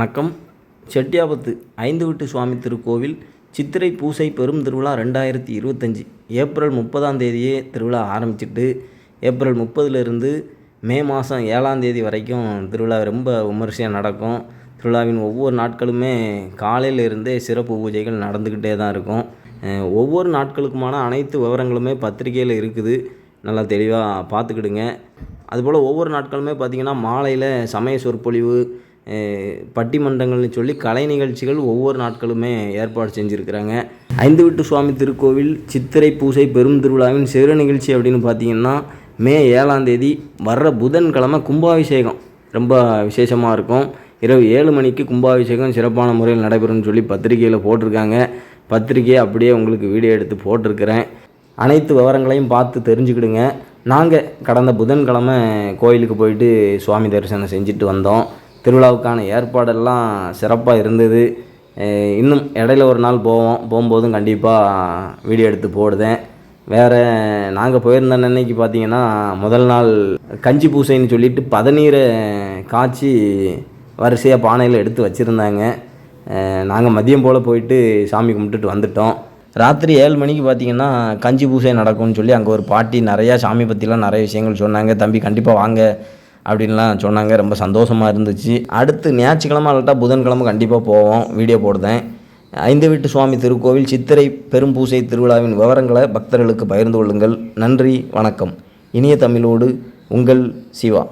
வணக்கம். செட்டியாபத்து ஐந்து வீட்டு சுவாமி திருக்கோவில் சித்திரை பூசை பெரும் திருவிழா ரெண்டாயிரத்தி இருபத்தஞ்சி. ஏப்ரல் முப்பதாம் தேதியே திருவிழா ஆரம்பிச்சிட்டு ஏப்ரல் முப்பதுலேருந்து மே மாதம் ஏழாம் தேதி வரைக்கும் திருவிழா ரொம்ப விமர்சையாக நடக்கும். திருவிழாவின் ஒவ்வொரு நாட்களுமே காலையிலிருந்தே சிறப்பு பூஜைகள் நடந்துக்கிட்டே தான் இருக்கும். ஒவ்வொரு நாட்களுக்குமான அனைத்து விவரங்களுமே பத்திரிக்கையில் இருக்குது. நல்லா தெளிவாக பார்த்துக்கிடுங்க. அதுபோல் ஒவ்வொரு நாட்களுமே பார்த்திங்கன்னா மாலையில் சமய சொற்பொழிவு பட்டிமன்றங்கள்னு சொல்லி கலை நிகழ்ச்சிகள் ஒவ்வொரு நாட்களுமே ஏற்பாடு செஞ்சுருக்கிறாங்க. ஐந்து வீட்டு சுவாமி திருக்கோவில் சித்திரை பூசை பெரும் திருவிழாவின் சிறு நிகழ்ச்சி அப்படின்னு பார்த்தீங்கன்னா மே ஏழாம் தேதி வர்ற புதன்கிழமை கும்பாபிஷேகம். ரொம்ப விசேஷமாக இருக்கும். இரவு ஏழு மணிக்கு கும்பாபிஷேகம் சிறப்பான முறையில் நடைபெறும்னு சொல்லி பத்திரிக்கையில் போட்டிருக்காங்க. பத்திரிக்கையை அப்படியே உங்களுக்கு வீடியோ எடுத்து போட்டிருக்கிறேன். அனைத்து விவரங்களையும் பார்த்து தெரிஞ்சுக்கிடுங்க. நாங்கள் கடந்த புதன்கிழமை கோயிலுக்கு போயிட்டு சுவாமி தரிசனம் செஞ்சுட்டு வந்தோம். திருவிழாவுக்கான ஏற்பாடெல்லாம் சிறப்பாக இருந்தது. இன்னும் இடையில ஒரு நாள் போவோம். போகும்போதும் கண்டிப்பாக வீடியோ எடுத்து போடுதேன். வேறு நாங்கள் போயிருந்த அன்னைக்கு பார்த்தீங்கன்னா முதல் நாள் கஞ்சி பூசைன்னு சொல்லிட்டு பதநீரை காய்ச்சி வரிசையாக பானையில் எடுத்து வச்சுருந்தாங்க. நாங்கள் மதியம் போல் போயிட்டு சாமி கும்பிட்டுட்டு வந்துட்டோம். ராத்திரி ஏழு மணிக்கு பார்த்தீங்கன்னா கஞ்சி பூசை நடக்கும்னு சொல்லி அங்கே ஒரு பாட்டி நிறையா சாமி பற்றிலாம் நிறைய விஷயங்கள் சொன்னாங்க. தம்பி கண்டிப்பாக வாங்க. அப்படின்லாம் சொன்னாங்க. ரொம்ப சந்தோஷமாக இருந்துச்சு. அடுத்து ஞாயிற்றுக்கிழமை இல்லாட்டா புதன்கிழமை கண்டிப்பாக போவோம். வீடியோ போடுதேன் ஐந்து வீட்டு சுவாமி திருக்கோவில் சித்திரை பெரும் பூசை திருவிழாவின் விவரங்களை பக்தர்களுக்கு பகிர்ந்து கொள்ளுங்கள். நன்றி வணக்கம். இனிய தமிழோடு உங்கள் சிவா.